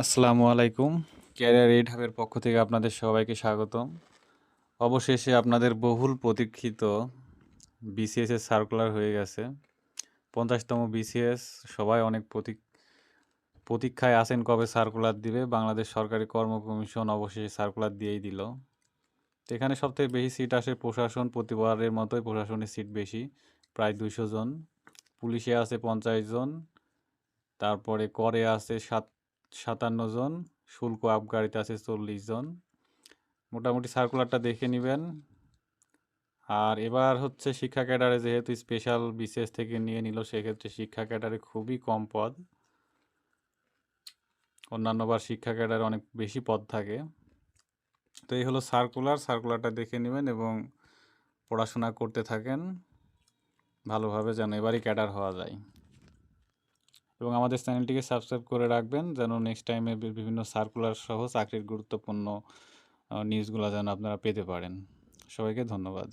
আসসালামু আলাইকুম। Career eight হাবের পক্ষ থেকে আপনাদের সবাইকে স্বাগতম। অবশেষে আপনাদের বহুল প্রতীক্ষিত বিসিএস এর সার্কুলার হয়ে গেছে। পঞ্চাশতম বিসিএস, সবাই অনেক প্রতীক, প্রতীক্ষায় আছেন কবে সার্কুলার দিবে। বাংলাদেশ সরকারি কর্ম কমিশন অবশেষে সার্কুলার দিয়েই দিল। এখানে সবথেকে বেশি সিট আসে প্রশাসন, প্রতিবারের মতোই প্রশাসনের সিট বেশি, প্রায় দুইশো জন। পুলিশে আছে পঞ্চাশ জন। তারপরে করে আছে সাত সাতান্ন জন, শুল্ক আবগারিতে আছে চল্লিশ জন। মোটামুটি সার্কুলারটা দেখে নেবেন। আর এবার হচ্ছে শিক্ষা ক্যাডারে যেহেতু স্পেশাল বিশেষ থেকে নিয়ে নিল, সেক্ষেত্রে শিক্ষা ক্যাডারে খুবই কম পদ। অন্যান্যবার শিক্ষা ক্যাডারে অনেক বেশি পদ থাকে। তো এই হলো সার্কুলার সার্কুলারটা দেখে নেবেন এবং পড়াশোনা করতে থাকেন। ভালোভাবে যেন এবারই ক্যাডার হওয়া যায়। এবং আমাদের চ্যানেলটিকে সাবস্ক্রাইব করে রাখবেন যেন নেক্সট টাইমে বিভিন্ন সার্কুলার সহ চাকরির গুরুত্বপূর্ণ নিউজগুলো যেন আপনারা পেতে পারেন। সবাইকে ধন্যবাদ।